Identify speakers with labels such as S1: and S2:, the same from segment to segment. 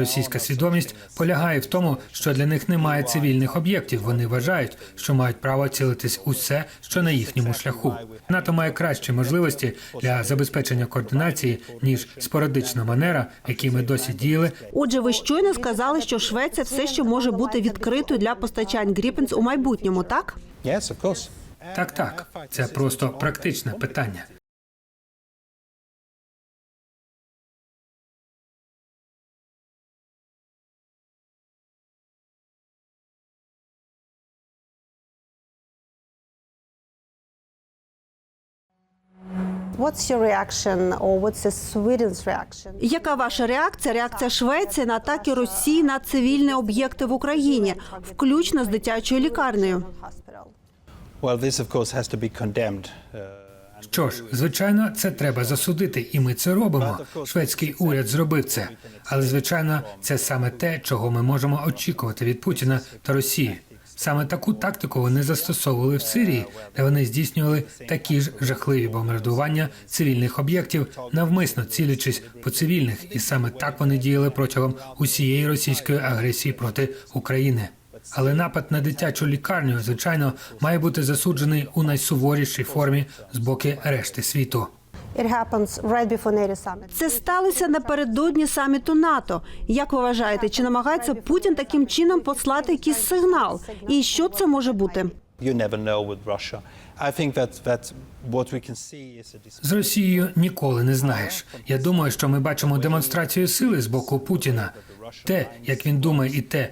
S1: Російська свідомість полягає в тому, що для них немає цивільних об'єктів. Вони вважають, що мають право цілитись усе, що на їхньому шляху. НАТО має кращі можливості для забезпечення координації ніж спорадична манера, в якій ми досі діяли.
S2: Отже, ви щойно сказали, що Швеція все ще може бути відкритою для постачань Гріпенс у майбутньому, так?
S3: Yes.
S1: Так, так, це просто практичне питання.
S4: What's your reaction, or what's the Sweden's reaction?
S2: Яка ваша реакція? Реакція Швеції на атаки Росії на цивільні об'єкти в Україні, включно з дитячою лікарнею?
S3: Well, this, of course, has to be condemned. Uh,
S1: Що ж, звичайно, це треба засудити, і ми це робимо. Шведський уряд зробив це. Але звичайно, це саме те, чого ми можемо очікувати від Путіна та Росії. Саме таку тактику вони застосовували в Сирії, де вони здійснювали такі ж жахливі бомбардування цивільних об'єктів, навмисно цілячись по цивільних, і саме так вони діяли протягом усієї російської агресії проти України. Але напад на дитячу лікарню, звичайно, має бути засуджений у найсуворішій формі з боки решти світу.
S4: It happens right before NATO summit.
S2: Це сталося напередодні саміту НАТО. Як ви вважаєте, чи намагається Путін таким чином послати якийсь сигнал? І що це може бути?
S3: you never know with Russia. I think that, that what we can see is a
S1: З Росією ніколи не знаєш. Я думаю, що ми бачимо демонстрацію сили з боку Путіна. Те, як він думає, і те,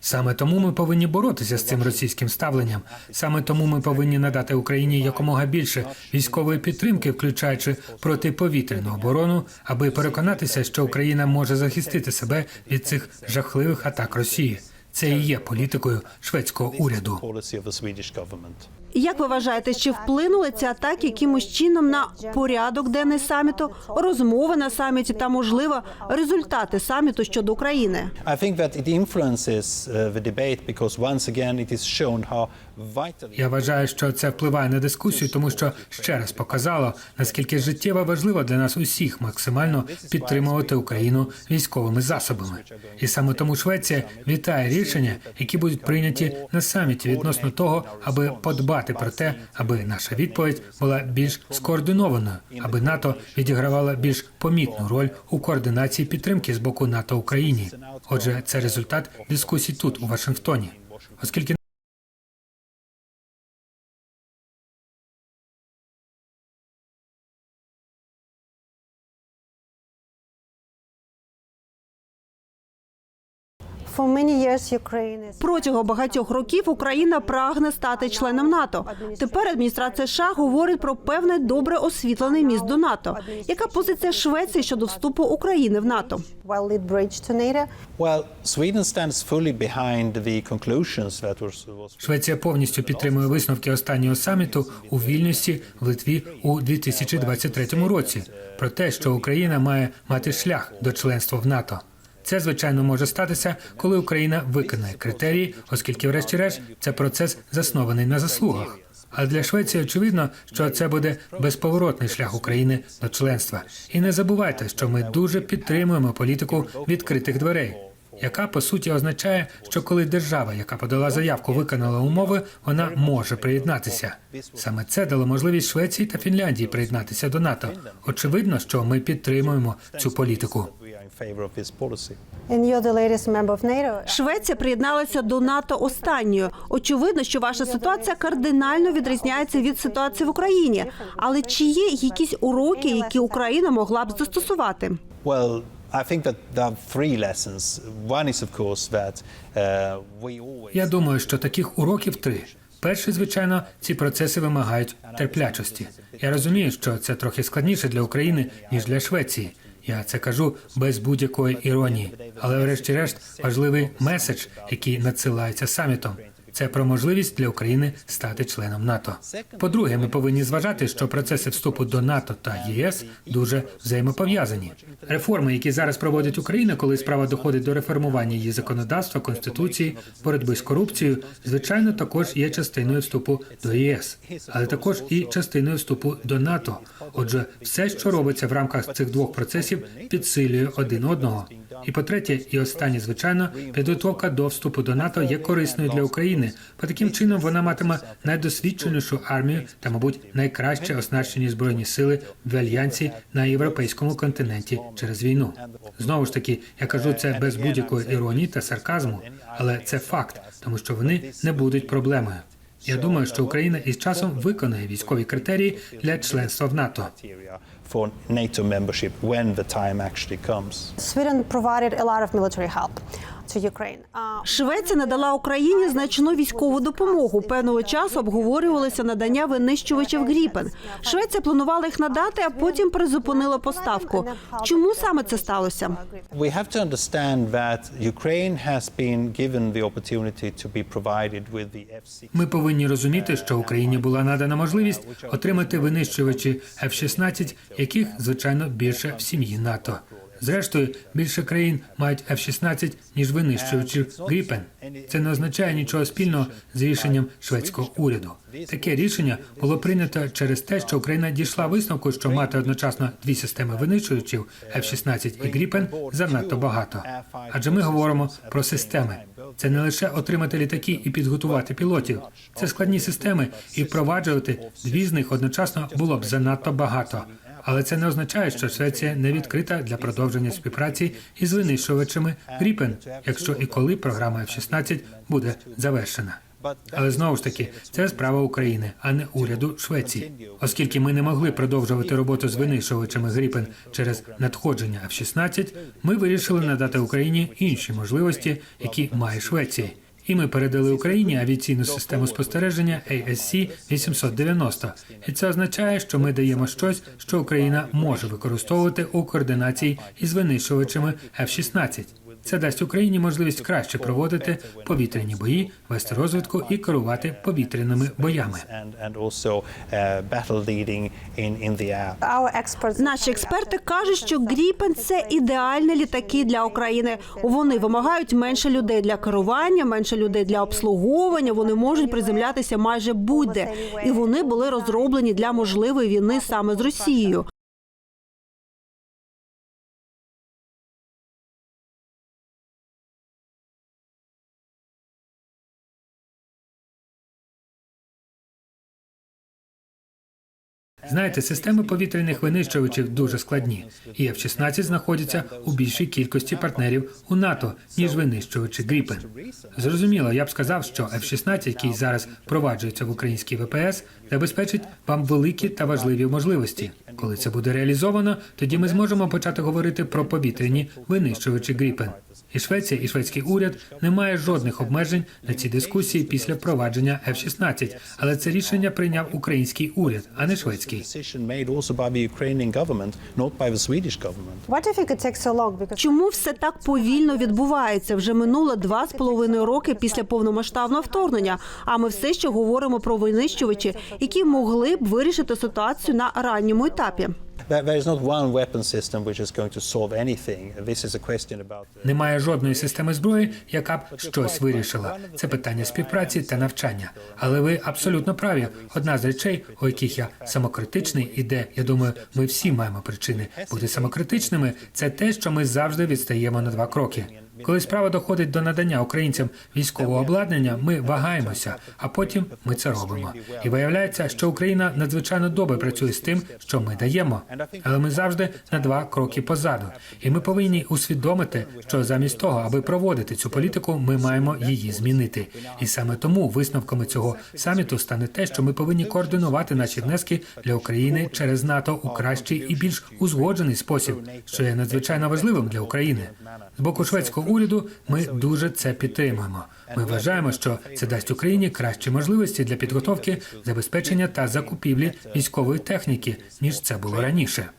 S1: Саме тому ми повинні боротися з цим російським ставленням. Саме тому ми повинні надати Україні якомога більше військової підтримки, включаючи протиповітряну оборону, аби переконатися, що Україна може захистити себе від цих жахливих атак Росії. Це і є політикою шведського уряду.
S2: Як ви вважаєте, чи вплинули ці атаки якимось чином на порядок денний саміту, розмови на саміті та, можливо, результати саміту щодо України?
S3: Uh,
S1: Я вважаю, що це впливає на дискусію, тому що ще раз показало, наскільки життєво важливо для нас усіх максимально підтримувати Україну військовими засобами. І саме тому Швеція вітає рішення, які будуть прийняті на саміті відносно того, аби подбати про те, аби наша відповідь була більш скоординованою, аби НАТО відігравала більш помітну роль у координації підтримки з боку НАТО Україні. Отже, це результат дискусій тут у Вашингтоні, оскільки.
S2: Протягом багатьох років Україна прагне стати членом НАТО. Тепер адміністрація США говорить про певний добре освітлений міст до НАТО. Яка позиція Швеції щодо вступу України в НАТО?
S4: well-lit bridge to NATO.
S3: Well, Sweden stands fully behind the conclusions that was, was
S1: Швеція повністю підтримує висновки останнього саміту у Вільнюсі в Литві у 2023 році про те, що Україна має мати шлях до членства в НАТО. Це звичайно може статися, коли Україна виконає критерії, оскільки, врешті-решт, це процес заснований на заслугах. А для Швеції очевидно, що це буде безповоротний шлях України до членства. І не забувайте, що ми дуже підтримуємо політику відкритих дверей яка по суті означає, що коли держава, яка подала заявку, виконала умови, вона може приєднатися. Саме це дало можливість Швеції та Фінляндії приєднатися до НАТО. Очевидно, що ми підтримуємо цю політику.
S3: Favor of this policy.
S4: And you're the latest member of NATO.
S2: Швеція приєдналася до НАТО останньою. Очевидно, що ваша ситуація кардинально відрізняється від ситуації в Україні. Але чи є якісь уроки, які Україна могла б застосувати?
S3: Well, I think that there are three lessons. One is, of course, that uh, we always
S1: Я думаю, що таких уроків три. Перший, звичайно, ці процеси вимагають терплячості. Я розумію, що це трохи складніше для України ніж для Швеції. Я це кажу без будь-якої іронії. Але, врешті-решт, важливий меседж, який надсилається самітом. Це про можливість для України стати членом НАТО. По-друге, ми повинні зважати, що процеси вступу до НАТО та ЄС дуже взаємопов'язані. Реформи, які зараз проводить Україна, коли справа доходить до реформування її законодавства, конституції, боротьби з корупцією, звичайно, також є частиною вступу до ЄС, але також і частиною вступу до НАТО. Отже, все, що робиться в рамках цих двох процесів, підсилює один одного. І по-третє, і останнє, звичайно, підготовка до вступу до НАТО є корисною для України, бо таким чином вона матиме найдосвідченішу армію та, мабуть, найкраще оснащені збройні сили в альянсі на європейському континенті через війну. Знову ж таки, я кажу це без будь-якої іронії та сарказму, але це факт, тому що вони не будуть проблемою. Я думаю, що Україна із часом виконає військові критерії для членства в НАТО.
S3: criteria for NATO membership when the time actually comes.
S4: Sweden provided a lot of military help
S2: Швеція надала Україні значну військову допомогу. Певного часу обговорювалося надання винищувачів Гріпен. Швеція планувала їх надати, а потім призупинила поставку. Чому саме це сталося?
S3: We have to understand that Ukraine has been given the opportunity to be provided with the F-16.
S1: Ми повинні розуміти, що Україні була надана можливість отримати винищувачі F-16, яких звичайно більше в сім'ї НАТО. Зрештою, більше країн мають F-16, ніж винищувачів Гріпен. Це не означає нічого спільного з рішенням шведського уряду. Таке рішення було прийнято через те, що Україна дійшла висновку, що мати одночасно дві системи винищувачів F-16 і Гріпен занадто багато. Адже ми говоримо про системи. Це не лише отримати літаки і підготувати пілотів. Це складні системи, і впроваджувати дві з них одночасно було б занадто багато. Але це не означає, що Швеція не відкрита для продовження співпраці із винищувачами Гріпен, якщо і коли програма F-16 буде завершена. Але знову ж таки, це справа України, а не уряду Швеції, оскільки ми не могли продовжувати роботу з винищувачами Гріпен через надходження F-16, ми вирішили надати Україні інші можливості, які має Швеція. І ми передали Україні авіаційну систему спостереження ASC 890. І це означає, що ми даємо щось, що Україна може використовувати у координації із винищувачами F-16. Це дасть Україні можливість краще проводити повітряні бої, вести розвідку і керувати повітряними боями.
S2: Наші експерти кажуть, що Гріпен це ідеальні літаки для України. Вони вимагають менше людей для керування, менше людей для обслуговування. Вони можуть приземлятися майже будь-де. І вони були розроблені для можливої війни саме з Росією.
S1: Знаєте, системи повітряних винищувачів дуже складні, і F-16 знаходяться у більшій кількості партнерів у НАТО, ніж винищувачі Гріпен. Зрозуміло, я б сказав, що F-16, який зараз впроваджується в українській ВПС, забезпечить вам великі та важливі можливості. Коли це буде реалізовано, тоді ми зможемо почати говорити про повітряні винищувачі Гріпен. І Швеція, і шведський уряд не має жодних обмежень на ці дискусії після впровадження F-16, але це рішення прийняв український уряд, а не шведський.
S2: Чому все так повільно відбувається? Вже минуло два з половиною роки після повномасштабного вторгнення. А ми все ще говоримо про винищувачі, які могли б вирішити ситуацію на ранньому етапі.
S3: Uh,
S1: Немає жодної системи зброї, яка б щось вирішила. Це питання співпраці та навчання. Але ви абсолютно праві. Одна з речей, у яких я самокритичний, і де я думаю, ми всі маємо причини бути самокритичними. Це те, що ми завжди відстаємо на два кроки. Коли справа доходить до надання українцям військового обладнання, ми вагаємося, а потім ми це робимо. І виявляється, що Україна надзвичайно добре працює з тим, що ми даємо. Але ми завжди на два кроки позаду. І ми повинні усвідомити, що замість того, аби проводити цю політику, ми маємо її змінити. І саме тому висновками цього саміту стане те, що ми повинні координувати наші внески для України через НАТО у кращий і більш узгоджений спосіб, що є надзвичайно важливим для України. З боку шведського уряду ми дуже це підтримуємо. Ми вважаємо, що це дасть Україні кращі можливості для підготовки, забезпечення та закупівлі військової техніки, ніж це було раніше.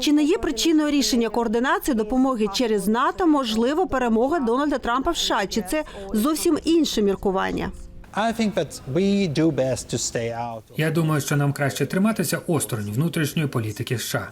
S2: Чи не є причиною рішення координації допомоги через НАТО можливо перемога Дональда Трампа в США? Чи це зовсім інше міркування?
S1: Я думаю, що нам краще триматися осторонь внутрішньої політики США.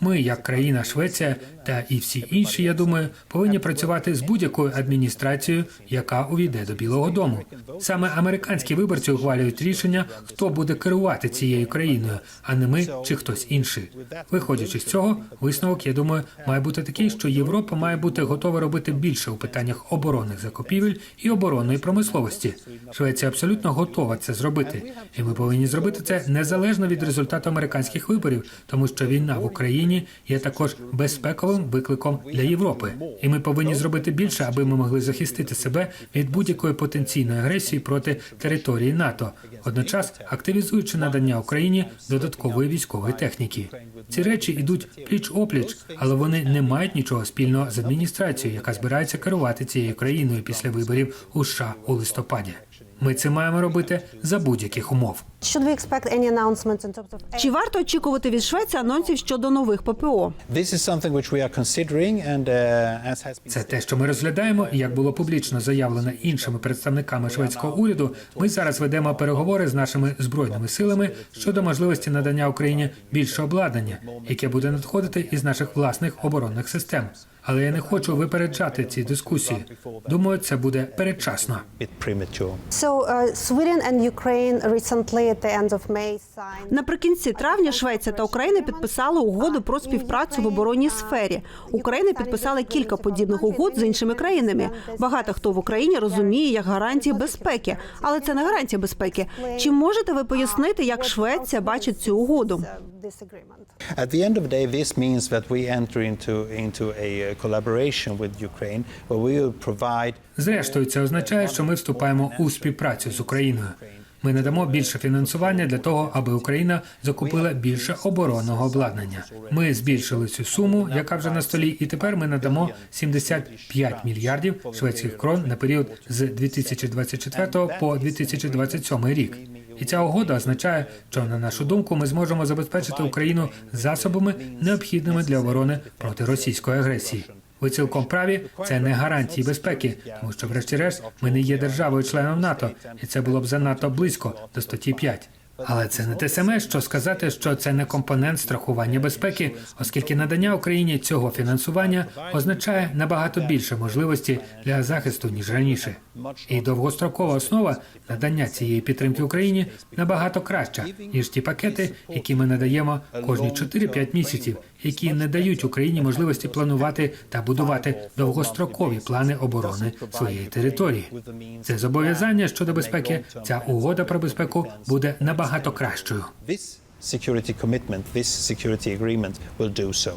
S1: Ми, як країна Швеція та і всі інші, я думаю, повинні працювати з будь-якою адміністрацією, яка увійде до Білого Дому. Саме американські виборці ухвалюють рішення, хто буде керувати цією країною, а не ми чи хтось інший. Виходячи з цього, висновок, я думаю, має бути такий, що Європа має бути готова робити більше у питаннях оборонних закупівель і оборонної промисловості. Швеція абсолютно готова це зробити, і ми повинні зробити це незалежно від результату американських виборів, тому що війна в Україні є також безпековим викликом для Європи, і ми повинні зробити більше, аби ми могли захистити себе від будь-якої потенційної агресії проти території НАТО, водночас активізуючи надання Україні додаткової військової техніки. Ці речі йдуть пліч опліч, але вони не мають нічого спільного з адміністрацією, яка збирається керувати цією країною після виборів у США у листопаді. Ми це маємо робити за будь-яких умов.
S4: Should we expect any announcements in terms of
S2: Чи варто очікувати від Швеції анонсів щодо нових ППО?
S3: This is something which we are considering, and uh,
S1: Це те, що ми розглядаємо, як було публічно заявлено іншими представниками шведського уряду. Ми зараз ведемо переговори з нашими збройними силами щодо можливості надання Україні більше обладнання, яке буде надходити із наших власних оборонних систем. Але я не хочу випереджати ці дискусії. Думаю, це буде передчасно.
S4: So uh, Sweden and Ukraine recently
S2: Наприкінці травня Швеція та Україна підписали угоду про співпрацю в оборонній сфері. Україна підписала кілька подібних угод з іншими країнами. Багато хто в Україні розуміє як гарантії безпеки, але це не гарантія безпеки. Чи можете ви пояснити, як Швеція бачить цю угоду?
S3: At the end of the day, this means that we enter into into a uh, collaboration with Ukraine, where we will provide
S1: Зрештою, це означає, що ми вступаємо у співпрацю з Україною. Ми надамо більше фінансування для того, аби Україна закупила більше оборонного обладнання. Ми збільшили цю суму, яка вже на столі, і тепер ми надамо 75 мільярдів шведських крон на період з 2024 по 2027 рік. І ця угода означає, що на нашу думку ми зможемо забезпечити Україну засобами, необхідними для оборони проти російської агресії. Ви цілком праві, це не гарантії безпеки, тому що, врешті-решт, ми не є державою-членом НАТО, і це було б занадто близько до статті 5. Але це не те саме, що сказати, що це не компонент страхування безпеки, оскільки надання Україні цього фінансування означає набагато більше можливості для захисту ніж раніше. І довгострокова основа надання цієї підтримки Україні набагато краща ніж ті пакети, які ми надаємо кожні 4-5 місяців, які не дають Україні можливості планувати та будувати довгострокові плани оборони своєї території. Це зобов'язання щодо безпеки. Ця угода про безпеку буде набагато кращою.
S3: this security commitment, this security agreement will do so.